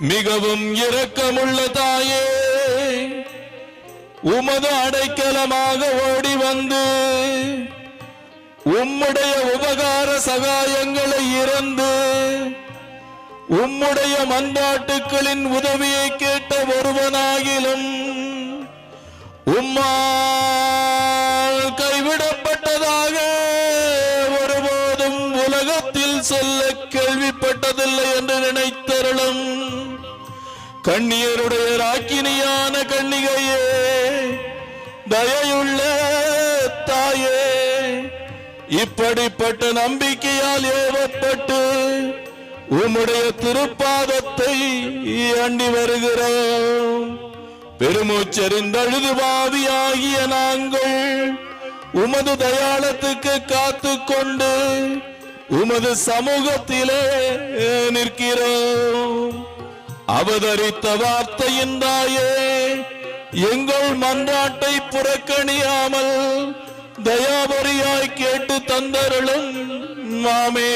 மிகவும் இரக்கமுள்ள தாயே உமது அடைக்கலமாக ஓடி வந்து உம்முடைய உபகார சகாயங்களை இறந்து உம்முடைய மன்றாட்டுக்களின் உதவியை கேட்ட ஒருவனாகிலும் உம்மால் கைவிடப்பட்டதாக ஒருபோதும் உலகத்தில் சொல்ல கேள்விப்பட்டதில்லை என்று நினைத்தருளும். கண்ணியருடைய ராக்கினியான கண்ணிகையே தயையுள்ள தாயே இப்படிப்பட்ட நம்பிக்கையால் ஏவப்பட்டு உம்முடைய திருப்பாதத்தை அண்டி வருகிறோம். பெருமூச்செறிந்தழுது பாவியாகிய நாங்கள் உமது தயாளத்துக்கு காத்து கொண்டு உமது சமூகத்திலே நிற்கிறோம். அவதரித்த வார்த்தையின் தாயே எங்கள் மன்றாட்டை புறக்கணியாமல் தயாபரியாய் கேட்டு தந்தருளும் மாமே.